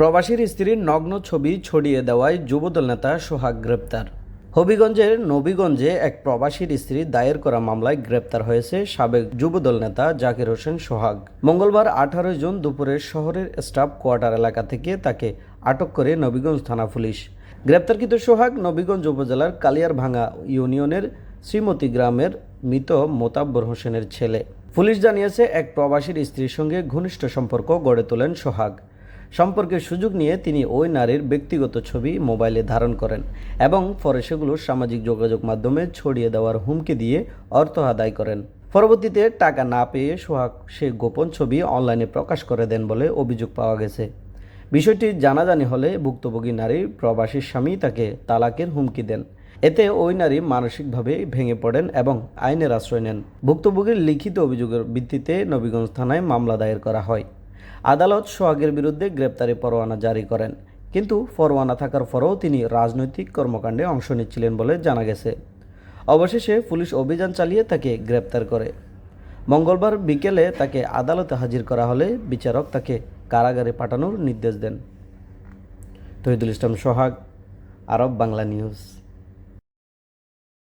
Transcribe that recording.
প্রবাসীর স্ত্রীর নগ্ন ছবি ছড়িয়ে দেওয়ায় যুবদল নেতা সোহাগ গ্রেপ্তার। হবিগঞ্জের নবীগঞ্জে এক প্রবাসীর স্ত্রী দায়ের করা মামলায় গ্রেপ্তার হয়েছে সাবেক যুবদল নেতা জাকির হোসেন সোহাগ। মঙ্গলবার আঠারোই জুন দুপুরে শহরের স্টাফ কোয়ার্টার এলাকা থেকে তাকে আটক করে নবীগঞ্জ থানা পুলিশ। গ্রেপ্তারকৃত সোহাগ নবীগঞ্জ উপজেলার কালিয়ারভাঙ্গা ইউনিয়নের শ্রীমতী গ্রামের মৃত মোতাব্বর হোসেনের ছেলে। পুলিশ জানিয়েছে, এক প্রবাসীর স্ত্রীর সঙ্গে ঘনিষ্ঠ সম্পর্ক গড়ে তোলেন সোহাগ। সম্পর্কের সুযোগ নিয়ে তিনি ওই নারীর ব্যক্তিগত ছবি মোবাইলে ধারণ করেন এবং পরে সেগুলো সামাজিক যোগাযোগ মাধ্যমে ছড়িয়ে দেওয়ার হুমকি দিয়ে অর্থ আদায় করেন। পরবর্তীতে টাকা না পেয়ে সোহাগ সে গোপন ছবি অনলাইনে প্রকাশ করে দেন বলে অভিযোগ পাওয়া গেছে। বিষয়টি জানাজানি হলে ভুক্তভোগী নারীর প্রবাসীর স্বামী তাকে তালাকের হুমকি দেন। এতে ওই নারী মানসিকভাবে ভেঙে পড়েন এবং আইনের আশ্রয় নেন। ভুক্তভোগীর লিখিত অভিযোগের ভিত্তিতে নবীগঞ্জ থানায় মামলা দায়ের করা হয়। আদালত সোহাগের বিরুদ্ধে গ্রেপ্তারি পরোয়ানা জারি করেন। কিন্তু পরোয়ানা থাকার পরেও তিনি রাজনৈতিক কর্মকাণ্ডে অংশ নিচ্ছিলেন বলে জানা গেছে। অবশেষে পুলিশ অভিযান চালিয়ে তাকে গ্রেপ্তার করে। মঙ্গলবার বিকেলে তাকে আদালতে হাজির করা হলে বিচারক তাকে কারাগারে পাঠানোর নির্দেশ দেন। তহিদুল ইসলাম সোহাগ, আরব বাংলা নিউজ।